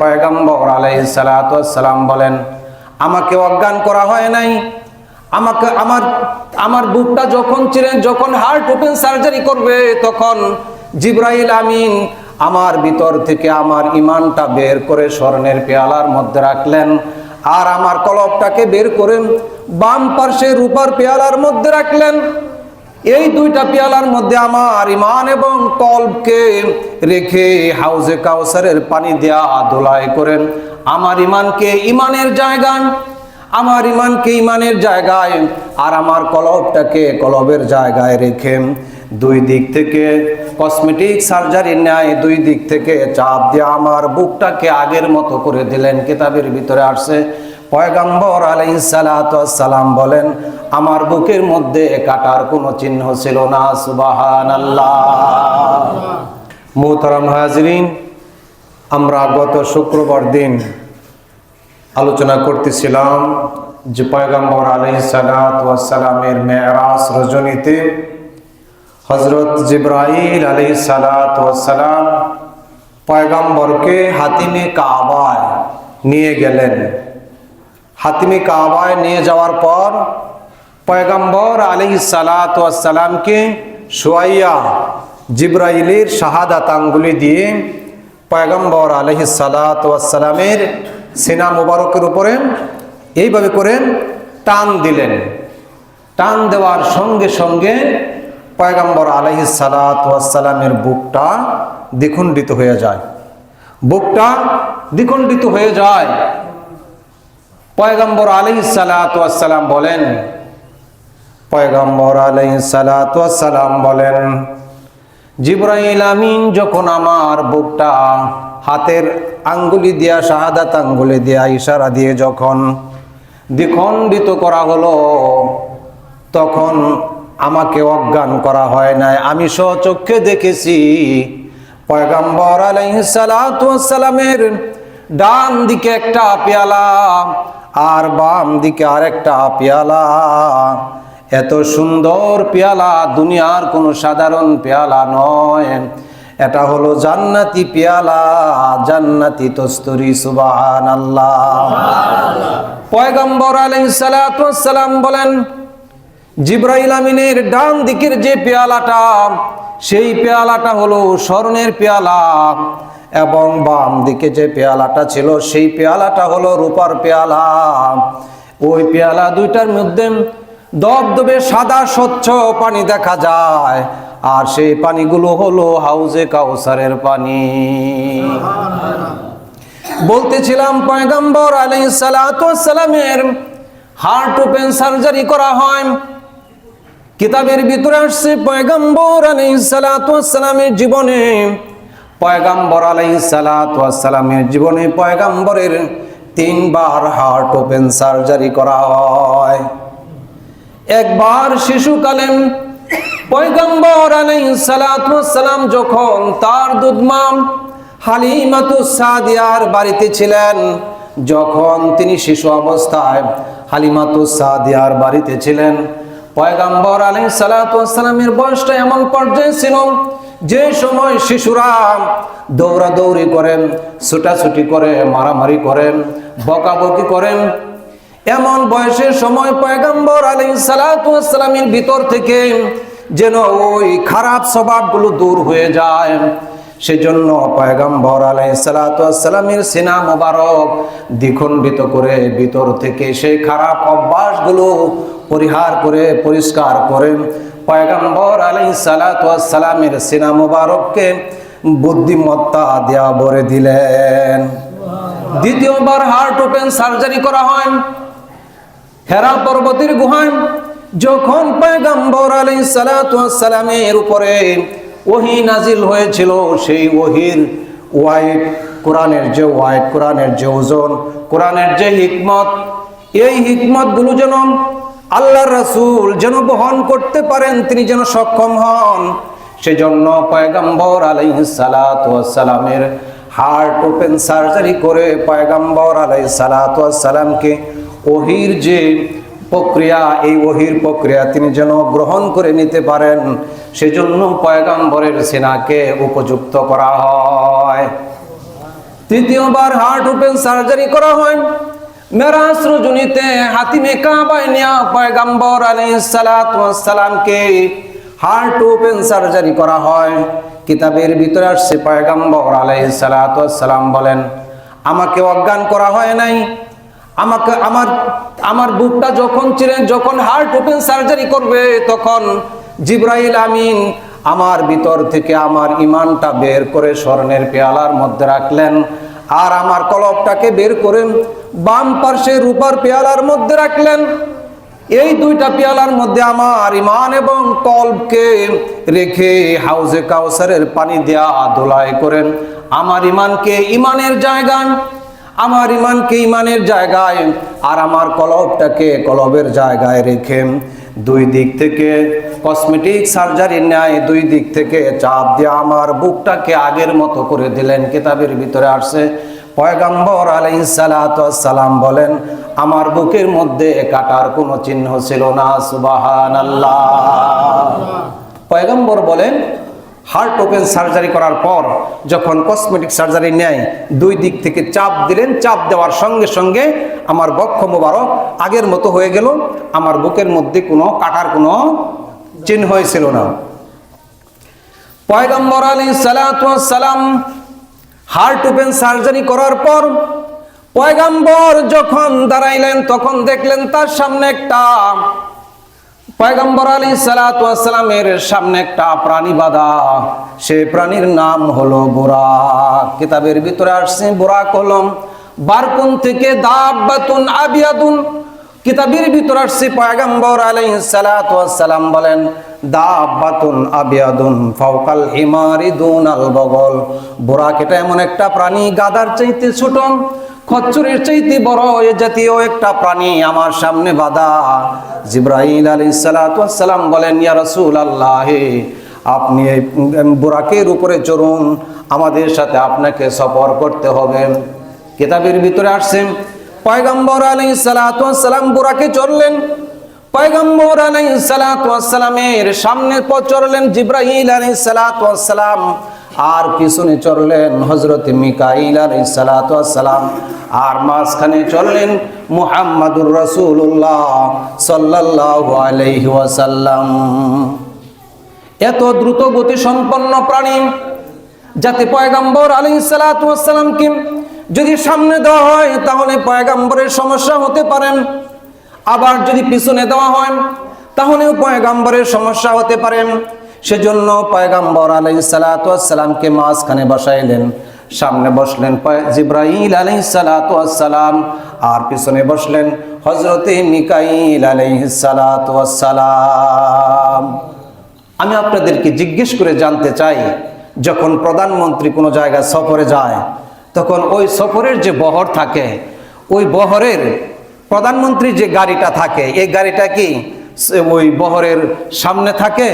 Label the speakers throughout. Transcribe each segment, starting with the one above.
Speaker 1: পয়গম্বর আলাইসালাম বলেন, আমাকে অজ্ঞান করা হয় নাই। আমাকে আমার আমার বুকটা যখন ছিলেন যখন হার্ট ওপেন সার্জারি করবে, তখন জিব্রাইল আমিন আমার ভিতর থেকে আমার ইমানটা বের করে স্বর্ণের পেয়ালার মধ্যে রাখলেন আর আমার কলবটাকে বের করে বাম পার্শ্বে রূপার পেয়ালার মধ্যে রাখলেন। এই দুইটা পেয়ালার মধ্যে আমার ইমান এবং কলবকে রেখে হাউজে কাউসারের পানি দেয়া দোলাই করেন। আমার ইমানকে ইমানের জায়গায়, আমার ইমানকে ইমানের জায়গায় আর আমার কলবটাকে কলবের জায়গায় রেখে দুই দিক থেকে কসমেটিক সার্জারি ন্যায় দুই দিক থেকে চাপ দিয়ে আমার বুকটাকে আগের মতো করে দিলেন। কিতাবের ভিতরে আসছে পয়গাম্বর আলাই সালাম বলেন, আমার বুকের মধ্যে কাটার কোনো চিহ্ন ছিল না সুবাহান আল্লাহ মোহতারাম হাজরিন, আমরা গত শুক্রবার দিন আলোচনা করতেছিলাম যে পয়গাম্বর আলাইসালামের মেয়ারাস রজনীতে হজরত জিব্রাইল আলাইসালাম পয়গাম্বরকে হাতিমে কাবায় নিয়ে গেলেন। হাতিমে কাবায় নিয়ে যাওয়ার পর পয়গম্বর আলী সালাতামকে সোয়াইয়া জিব্রাইলের শাহাদাত আঙ্গুলি দিয়ে পয়গম্বর আলহি সালাতামের সেনা মুবারকের উপরে এইভাবে করে টান দিলেন। টান দেওয়ার সঙ্গে সঙ্গে পয়গম্বর আলহি সালাতামের বুকটা দ্বিখণ্ডিত হয়ে যায়। বুকটা দ্বিখণ্ডিত হয়ে যায়। পয়গম্বর আলী সালাতাম বলেন। পয়গম্বর আলী সালাতাম বলেন, জিব্রাইল আমিন যখন আমার বুকটা হাতের আঙ্গুলি দিয়া, শাহাদাত আঙ্গুলি দিয়া ইশারা দিয়ে যখন দ্বিখণ্ডিত করা হলো, তখন আমাকে অজ্ঞান করা হয় নাই। আমি স্বচক্ষে দেখেছি পয়গম্বর আলাইসালামের ডান দিকে একটা পেয়ালা আর বাম দিকে আরেকটা পেয়ালা। এত সুন্দর পেয়ালা, দুনিয়ার কোনো সাধারণ পেয়ালা নয়। এটা হলো জান্নাতি পেয়ালা, জান্নাতি তস্তরি সুবাহান আল্লাহ পয়গম্বর আলাইসালাম বলেন, জিব্রাইল আমিনের ডান দিকের যে পেয়ালাটা, সেই পেয়ালাটা হলো স্বর্ণের পেয়ালা। এবং বাম দিকে যে পেয়ালাটা ছিল, সেই পেয়ালাটা হলো রূপার পেয়ালা। ওই পেয়ালা দুইটার মধ্যে দবদবে সাদা স্বচ্ছ পানি দেখা যায়, আর সেই পানিগুলো হলো হাউজে কাউসারের পানি। বলতেছিলাম, পয়গম্বর আলাই সালামের হার্ট ওপেন সার্জারি করা হয়। কিতাবের ভিতরে আসছে, পয়গম্বর আলাই সালামের জীবনে পয়গাম্বর আলাই সালামের জীবনে পয়গাম্বরের তিনবার হার্ট ওপেন সার্জারি করা হয়। একবার শিশুকালে পয়গম্বর আলাই সালাম যখন তার দুধমাম হালিমাতু সাদিয়ার বাড়িতে ছিলেন, যখন তিনি শিশু অবস্থায় হালিমাতু সাদিয়ার বাড়িতে ছিলেন, পয়গাম্বর আলাই সালামের বয়সটা এমন পর্যায়ে ছিল যে সময় শিশুরা দৌড়াদৌড়ি করেন, ছুটাছুটি করে, মারামারি করেন, বকাবকি করেন, এমন বয়সের সময় পয়গাম্বর আলী সালামের ভিতর থেকে যেন ওই খারাপ স্বভাবগুলো দূর হয়ে যায়। সেজন্য পয়গাম্বর আলাই সালাতামের সিনা মোবারক দ্বিখণ্ডিত করে ভিতর থেকে সেই খারাপ অভ্যাসগুলো পরিহার করে, পরিষ্কার করে পয়গাম্বর আলাই সালাতামের সিনা মোবারককে বুদ্ধিমত্তা দেয়া ভরে দিলেন। দ্বিতীয়বার হার্ট ওপেন সার্জারি করা হয়। হেরা পর্বতের গুহায় যখন পয়গাম্বর আলী সালামের উপরে ওহি নাজিল হয়েছিল, সেই ওহির ওয়াইট কোরআনের যে ওয়াইট কোরআনের যে ওজন, কোরআনের যে হিকমত, এই হিকমতগুলো যেন আল্লাহ রাসূল যেন বহন করতে পারেন, তিনি যেন সক্ষম হন। সেজন্য পয়গাম্বর আলাইহিস সালামের হার্ট ওপেন সার্জারি করে পয়গাম্বর আলাইহিস সালামকে ওহির যে প্রক্রিয়া, এই ওহির প্রক্রিয়া তিনি যেন গ্রহণ করে নিতে পারেন, সেজন্য পয়গাম্বরের সেনাকে উপযুক্ত করা হয়। তৃতীয়বার হার্ট ওপেন সার্জারি করা হয়। মেরাজ রজনীতে হাতিমে কাবায় নিয়া পয়গাম্বর আলাইহিস সালাতু ওয়াস সালামকে হার্ট ওপেন সার্জারি করা হয়। কিতাবের ভিতরে আসছে পয়গাম্বর আলাইহিস সালাতু সালাম বলেন, আমাকে অজ্ঞান করা হয় নাই। আমাকে, আমার আমার বুকটা যখন ছিলেন যখন হার্ট ওপেন সার্জারি করবে, তখন জিব্রাইল আমিন আমার ভিতর থেকে আমার ইমানটা বের করে স্বর্ণের পেয়ালার মধ্যে রাখলেন। আর আমার কলবটাকে বের করে বাম পার্শ্বে রূপার পেয়ালার মধ্যে রাখলেন। এই দুইটা পেয়ালার মধ্যে আমার ইমান এবং কলবকে রেখে হাউজে কাউসারের পানি দেয়া দোলাই করেন। আমার ইমানকে ইমানের জায়গায়, আমার ইমানকে ইমানের জায়গায়, আর আমার কলবটাকে কলবের জায়গায় রেখে দুই দিক থেকে কসমেটিক সার্জারি নেয়, দুই দিক থেকে চাপ দিয়ে আমার বুকটাকে আগের মতো করে দিলেন। কিতাবের ভিতরে আসছে, পয়গাম্বর সালাম বলেন, আমার বুকের মধ্যে কাটার কোনো চিহ্ন ছিল না সুবাহান আল্লাহ পয়গম্বর বলেন হার্ট ওপেন সার্জারি করার পর যখন কসমেটিক সার্জারি নেয়, দুই দিক থেকে চাপ দিলেন, চাপ দেওয়ার সঙ্গে সঙ্গে আমার বক্ষ মোবারক আগের মতো হয়ে গেল। আমার বুকের মধ্যে কোনো কাটার কোনো চিহ্ন ছিল না। পয়গম্বর আলী সালাম হার্ট ওপেন সার্জারি করার পর পয়গম্বর যখন দাঁড়াইলেন, তখন দেখলেন তার সামনে একটা পয়গম্বর আলী সালাতামের সামনে একটা প্রাণী বাধা। সে প্রাণীর নাম হলো বোরাক। কিতাবের ভিতরে আসছে বোরাক হলম বারকুন থেকে দাবাতুন আবিয়াদুন। কিতাবের ভিতরে আসছে পয়গম্বর আলী সালাতাম বলেন দাবাতুন আবিয়াদুন ফাউকাল হিমারি দুন আল বগল। বোরাক এমন একটা প্রাণী গাদার চাইতে ছোট। খচ্চরের চাইতে বড় এ জাতীয় একটা প্রাণী আমার সামনে বাধা। জিব্রাহিল আলী সালাম বলেন, ইয়া রসুল আল্লাহ আপনি এই বোরাকের উপরে চড়ুন, আমাদের সাথে আপনাকে সফর করতে হবে। কিতাবের ভিতরে আসছেন পয়গম্বর আলী সালাম বোরাকে চড়লেন। পয়গম্বর আলী সালামের সামনে পথ চড়লেন জিব্রাহিল আলী সালাম। আর পিছনে চললেন হজরত মিকাইল আলী সালাম। আর মাঝখানে চললেন মুহাম্মাদুর রসুল্লাহ সাল্লাহ আলাইহি ওয়াসাল্লাম। এত দ্রুত গতি সম্পন্ন প্রাণী যাতে পয়গাম্বর আলী সালাতামকে যদি সামনে দেওয়া হয়, তাহলে পয়গাম্বরের সমস্যা হতে পারেন। আবার যদি পিছনে দেওয়া হয়, তাহলেও পয়গাম্বরের সমস্যা হতে পারেন। সেজন্য পয়গাম্বর আলাই সালাতামকে মাঝখানে বসাইলেন। সামনে বসলেন জিব্রাহিল আলাই সালাতাম আর পিছনে বসলেন হজরতে মিকাইল আলাই সালাতাম আমি আপনাদেরকে জিজ্ঞেস করে জানতে চাই, যখন প্রধানমন্ত্রী কোনো জায়গায় সফরে যায়, তখন ওই সফরের যে বহর থাকে, ওই বহরের প্রধানমন্ত্রীর যে গাড়িটা থাকে, এই গাড়িটা কি ওই বহরের সামনে থাকে?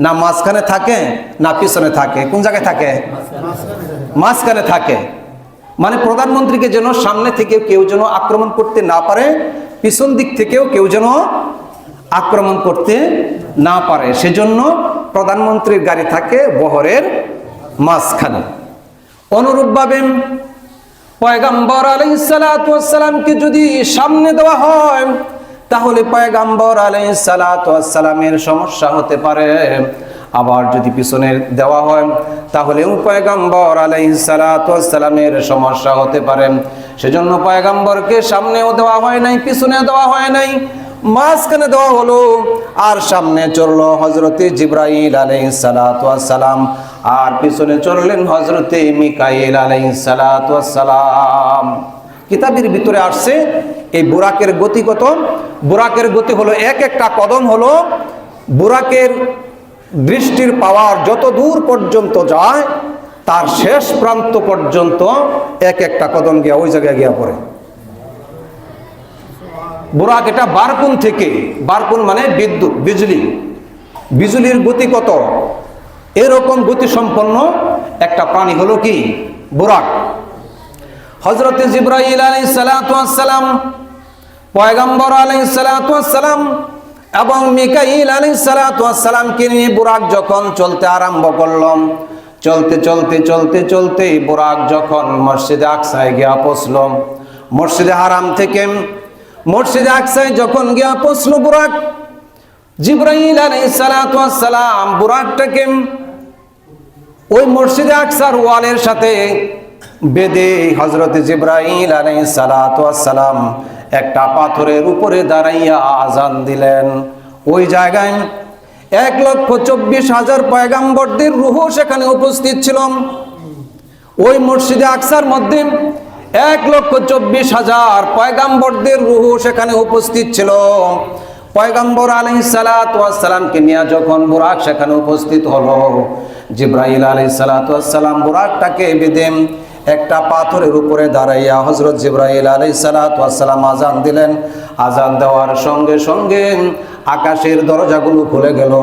Speaker 1: না মাঝখানে থাকে, না পিছনে থাকে। কোন জায়গায় থাকে? মাঝখানে থাকে। মানে প্রধানমন্ত্রীকে যেন সামনে থেকে কেউ যেন আক্রমণ করতে না পারে, পিছন দিক থেকেও কেউ যেন আক্রমণ করতে না পারে। সেজন্য প্রধানমন্ত্রীর গাড়ি থাকে বহরের মাঝখানে। অনুরূপভাবে পয়গাম্বর আলাই সালাতামকে যদি সামনে দেওয়া হয় তাহলে পয়গাম্বর আলাই সালাতামের সমস্যা হতে পারে। আবার যদি পিছনে দেওয়া হয়, তাহলেও পয়গাম্বর আলাই সালাতামের সমস্যা হতে পারে। সেজন্য পয়গাম্বরকে সামনেও দেওয়া হয় নাই পিছনে দেওয়া হয় নাই, মাঝখানে দেওয়া হলো, আর সামনে চলল হজরতে জিব্রাইল আলাই সালাম আর পিছনে চললেন হজরতে মিকাইল আলাই সালাম কিতাবের ভিতরে আসছে, এই বুরাকের গতি কত? বুরাকের গতি হলো এক একটা কদম হলো বুরাকের দৃষ্টির পাওয়ার যত দূর পর্যন্ত যায়, তার শেষ প্রান্ত পর্যন্ত এক একটা কদম গিয়া ওই জায়গায় গিয়া পড়ে। বুরাক এটা বারকুন থেকে, বারকুন মানে বিদ্যুৎ, বিজলি। বিজলির গতি কত? এরকম গতি সম্পন্ন একটা প্রাণী হলো কি? বুরাক। হজরত জিব্রাহিল আলী সালাম, পয়গম্বর আলী সালাম এবং মিকাইল আলী সালামকে নিয়ে বুরাক যখন চলতে আরম্ভ করলাম, চলতে চলতে চলতে চলতে বুরাক যখন মসজিদে আকসায় গিয়া পৌঁছল মসজিদে হারাম থেকে মসজিদে আকসায় যখন গিয়া পৌঁছল বুরাক, জিব্রাইল আলাইহিস সালাতু ওয়াস সালাম বুরাকটাকে ওই মসজিদে আকসার ওয়ালের সাথে বেদে হজরত জিব্রাইল আলাই সালাম একটা পাথরের উপরে দাঁড়াইয়া আজান দিলেন। ওই জায়গায় এক লক্ষ চব্বিশ হাজার পয়গাম্বরদের রুহ সেখানে উপস্থিত ছিল। ওই মসজিদে আকসার মধ্যে এক লক্ষ চব্বিশ হাজার পয়গাম্বরদের রুহু সেখানে উপস্থিত ছিল। পয়গাম্বর আলী সালাতামকে নিয়ে যখন বুরাক সেখানে উপস্থিত হলো জিব্রাহিল আলী সালাতাম বুরাকটাকে বেদেম একটা পাথরের উপরে দাঁড়াইয়া হজরত জিব্রাহিল আলী সালাতাম আজান দিলেন। আজান দেওয়ার সঙ্গে সঙ্গে আকাশের দরজাগুলো খুলে গেল।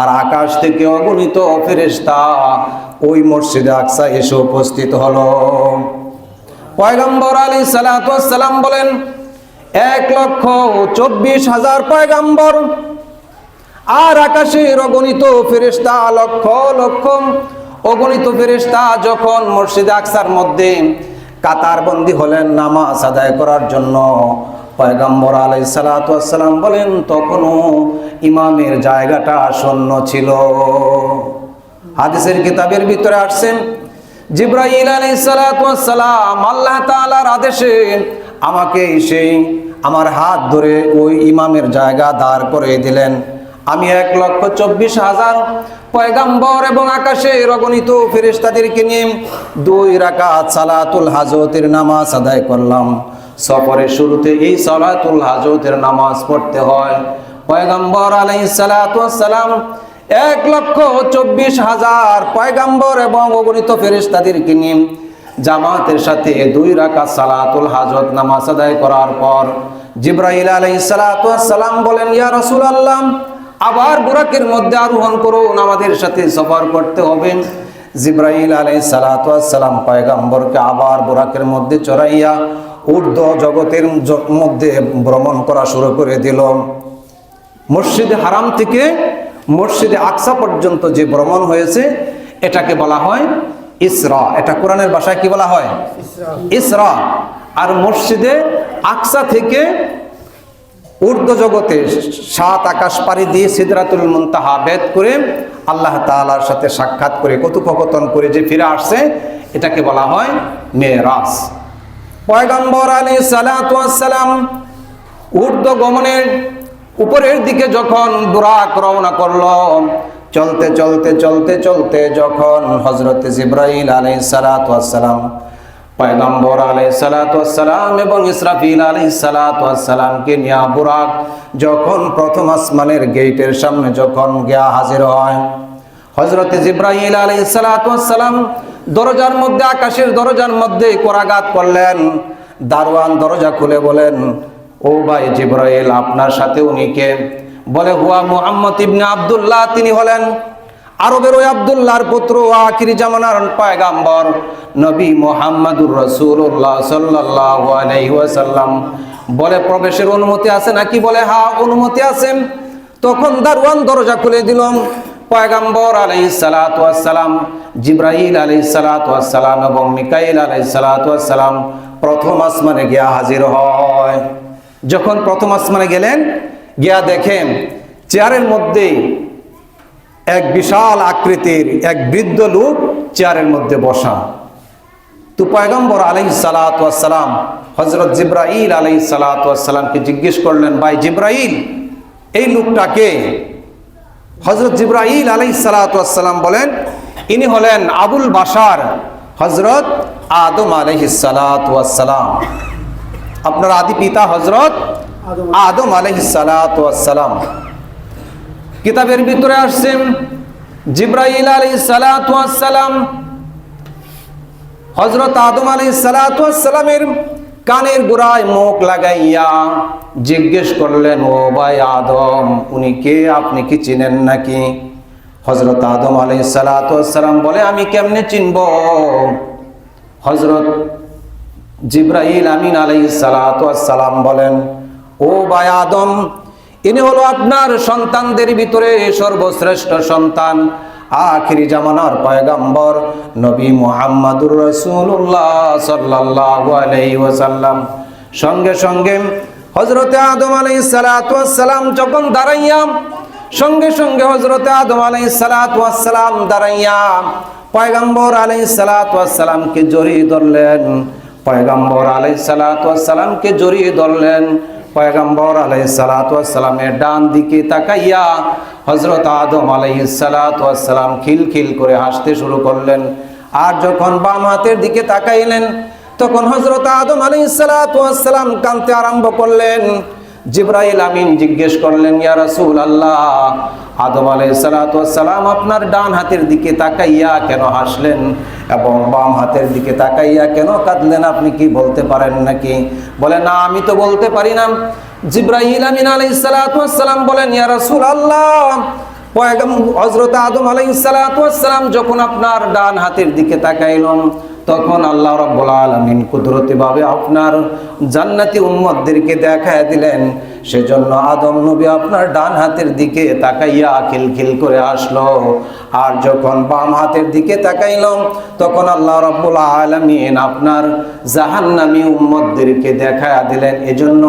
Speaker 1: আর আকাশ থেকে অগণিত ফেরেশতা ওই মসজিদে আকসা এসে উপস্থিত হলো। পয়গম্বর আলী সালাম বলেন, এক লক্ষ চব্বিশ হাজার পয়গম্বর, আর আকাশের অগণিত ফেরেশতা লক্ষ লক্ষ অগণিত ফেরেশতা যখন মসজিদে আকসার মধ্যে কাতারবন্দি হলেন নামাজ আদায় করার জন্য, পয়গম্বর আলাই সালাতাম বলেন, তখনও ইমামের জায়গাটা শূন্য ছিল। হাদিসের কিতাবের ভিতরে আসছেন জিব্রাহিল আলাই সালাতাম আল্লাহ তালার আদেশে আমাকে সেই আমার হাত ধরে ওই ইমামের জায়গা দাঁড় করে দিলেন। আমি এক লক্ষ চব্বিশ হাজার পয়গাম্বর এবং আকাশে রগণিত ফেরেশতাদেরকে নিয়ে দুই রাকাত সালাতুল হাজতের নামাজ আদায় করলাম। সফরের শুরুতে এই সালাতুল হাজতের নামাজ পড়তে হয়। পয়গাম্বর আলাইহিস সালাতু সালাম এক লক্ষ চব্বিশ হাজার পয়গাম্বর এবং অগণিত ফেরেশতাদেরকে নিয়ে জামাতের সাথে দুই রাকাত সালাতুল হাজত নামাজ আদায় করার পর জিব্রাহিল আলাইহিস সালাতু সালাম বলেন, ইয়া রাসূলুল্লাহ আবার বোরাকের মধ্যে আরোহণ করুন আমাদের সাথে সফর করতে হবে। জিব্রাহিল আলাই সালাতাম পয়গাম্বরকে আবার বোরাকের মধ্যে চড়াইয়া ঊর্ধ্ব জগতের মধ্যে ভ্রমণ করা শুরু করে দিল। মসজিদে হারাম থেকে মসজিদে আকসা পর্যন্ত যে ভ্রমণ হয়েছে এটাকে বলা হয় ইসরা। এটা কোরআনের ভাষায় কি বলা হয়? ইসরা। আর মসজিদে আকসা থেকে ঊর্ধ্ব জগতে সাত আকাশ পাড়ি দিয়ে সিদরাতুল মুনতাহা বেদ করে আল্লাহ তাআলার সাথে সাক্ষাৎ করে কথোপকথন করে যে ফিরে আসছে, এটাকে বলা হয় মেরাজ পয়গম্বর আলী সালাম ঊর্ধ্ব গমনের উপরের দিকে যখন বুরাক রওনা করল, চলতে চলতে চলতে চলতে যখন হজরত জিব্রাইল আলী সালাম পয়গম্বর আলাই সালাতাম এবং ইসরাফিল আলাই সালাতামকে নিয়া বুরাক যখন প্রথম আসমানের গেটের সামনে যখন গিয়া হাজির হয়। হজরত জিব্রাহিল সালাতাম দরজার মধ্যে, আকাশের দরজার মধ্যে কোরাঘাত করলেন। দারোয়ান দরজা খুলে বলেন, ও ভাই জিব্রাইল, আপনার সাথে উনি কে? বলে, হুয়া মুহাম্মদ ইবনে আব্দুল্লাহ, তিনি হলেন আরবের ওই আবদুল্লাহর পুত্র আখিরি জামানার পায়গাম্বর নবী মোহাম্মদুর রসুল্লাহ সাল্লাল্লাহু আলাইহি ওয়াসাল্লাম। বলে, প্রবেশের অনুমতি আছে নাকি? বলে, হা, অনুমতি আছে। তখন দারওয়ান দরজা খুলে দিলাম পয়গাম্বর আলাইহিস সালাতু ওয়াস সালাম, জিব্রাইল আলাইহিস সালাতু ওয়াস সালাম এবং মিকাইল আলাইহিস সালাতু ওয়াস সালাম প্রথম আসমানে গিয়া হাজির হয়। যখন প্রথম আসমানে গেলেন, গিয়া দেখেন চেয়ারের মধ্যে এক বিশাল আকৃতির এক বৃদ্ধ লোক চেয়ারের মধ্যে বসা। তো পয়গম্বর আলাই সালাতাম হজরত জিব্রাইল আলাই সালাতামকে জিজ্ঞেস করলেন ভাই জিব্রাইল এই লোকটাকে? হজরত জিব্রাইল আলাই সালাতাম বলেন ইনি হলেন আবুল বাসার হজরত আদম আলহি সালাতাম আপনার আদি পিতা হজরত আদম। আলহি সালাতাম কিতাবের ভিতরে আসছেন জিব্রাইল আলী সালাম হজরত আদম আলী সালামের কানের গোড়ায় মুখ লাগাইয়া জিজ্ঞেস করলেন, ও ভাই আদম, উনি কে? আপনি কি চিনেন নাকি? হজরত আদম আলী সালাম বলে, আমি কেমনে চিনব? হজরত জিব্রাইল আমিন আলাই সালাম বলেন, ও ভাই আদম ইনি হলো আপনার সন্তানদের ভিতরে সর্বশ্রেষ্ঠ সন্তান, আখিরি জামানার পয়গাম্বর নবী মুহাম্মাদুর রাসূলুল্লাহ সাল্লাল্লাহু আলাইহি ওয়াসাল্লাম। সঙ্গে সঙ্গে হযরতে আদম আলাইহিস সালাতু ওয়াস সালাম যখন দাঁড়াইয়া, সঙ্গে সঙ্গে হযরতে আদম আলাইহিস সালাতু ওয়াস সালাম দাঁড়াইয়া পয়গম্বর আলাইহিস সালাতু ওয়াস সালামকে জড়িয়ে ধরলেন। পয়গম্বর আলাইহিস সালাতু ওয়াস সালামকে জড়িয়ে ধরলেন। পয়গম্বর আলাইহিস সালাতু ডান দিকে তাকাইয়া হজরত আদম আলাইহিস খিল খিল করে হাসতে শুরু করলেন। আর যখন বাম হাতের দিকে তাকাইলেন, তখন হজরত আদম আলাইহিস সালাতু ওয়াস কাঁদতে আরম্ভ করলেন। জিব্রাইল আমিন জিজ্ঞেস করলেন, ইয়া রাসূল আল্লাহ আদম সালাম আপনার ডান হাতের দিকে তাকাইয়া কেন হাসলেন এবং বাম হাতের দিকে তাকাইয়া কেন কাঁদলেন? আপনি কি বলতে পারেন নাকি? বলে, না, আমি তো বলতে পারি না। জিব্রাইল আমিন ওয়াস সালাম বলেন, ইয়া রাসূল আল্লাহ হযরত আদম ওয়াস সালাম যখন আপনার ডান হাতের দিকে তাকাইলাম তখন আল্লাহ রাব্বুল আলামিন কুদরতিভাবে আপনার জান্নাতি উম্মতদেরকে দেখায় দিলেন। সেজন্য আদম নবী আপনার ডান হাতের দিকে তাকাইয়া খিলখিল করে আসলো। আর যখন বাম হাতের দিকে তাকাইলাম তখন আল্লাহ রাব্বুল আলামিন আপনার জাহান্নামী উম্মদদেরকে দেখায় দিলেন। এজন্য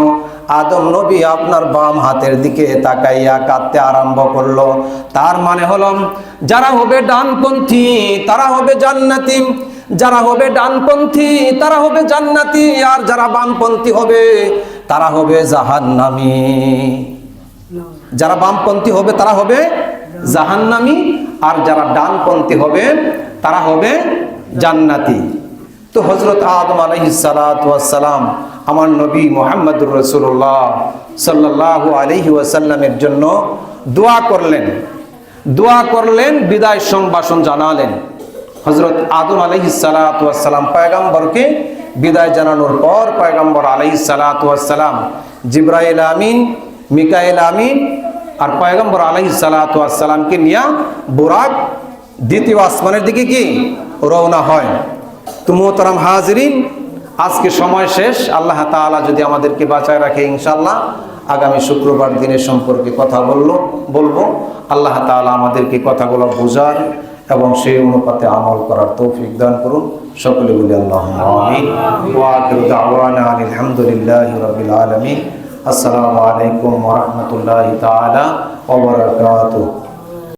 Speaker 1: আদম নবী আপনার বাম হাতের দিকে তাকাইয়া কাঁদতে আরম্ভ করল। তার মানে হলাম যারা হবে ডানপন্থী, তারা হবে জান্নাতি। যারা হবে ডানপন্থী, তারা হবে জান্নাতি, আর যারা বামপন্থী হবে, তারা হবে জাহান্নামী। যারা বামপন্থী হবে, তারা হবে জাহান্নামী, আর যারা ডানপন্থী হবে, তারা হবে জান্নাতি। তো হজরত আদম আলহিসালাম আমার নবী মোহাম্মদুর রসুল্লাহ সাল্লাহ আলহি ওয়াসাল্লামের জন্য দোয়া করলেন। দোয়া করলেন, বিদায় সংবাসন জানালেন। হজরত আদম আলহি সালাতাম পয়গাম্বরকে বিদায় জানানোর পর পয়গাম্বর আলহি সালাতাম জিব্রাইল আমিন, মিকাইল আমিন আর পয়গম্বর আলহি সালাতামকে নিয়ে বুরাক দ্বিতীয় আসমানের দিকে কি? রওনা হয়। তো মোহতারাম হাজরিন, আজকে সময় শেষ। আল্লাহ তাআলা যদি আমাদেরকে বাঁচায় রাখে ইনশাল্লাহ আগামী শুক্রবার দিনের সম্পর্কে কথা বলল, বলব। আল্লাহ তাআলা আমাদেরকে কথাগুলো বোঝার এবং সেই অনুপাতে আমল করার তৌফিক দান করুন। সকলে বলি আল্লাহ আমিন। ওয়া আখিরু দাওয়ানা আনিল হামদুলিল্লাহি রাব্বিল আলামিন। আসসালামু আলাইকুম রহমতুল্লাহ তালা বারাকাতুহু।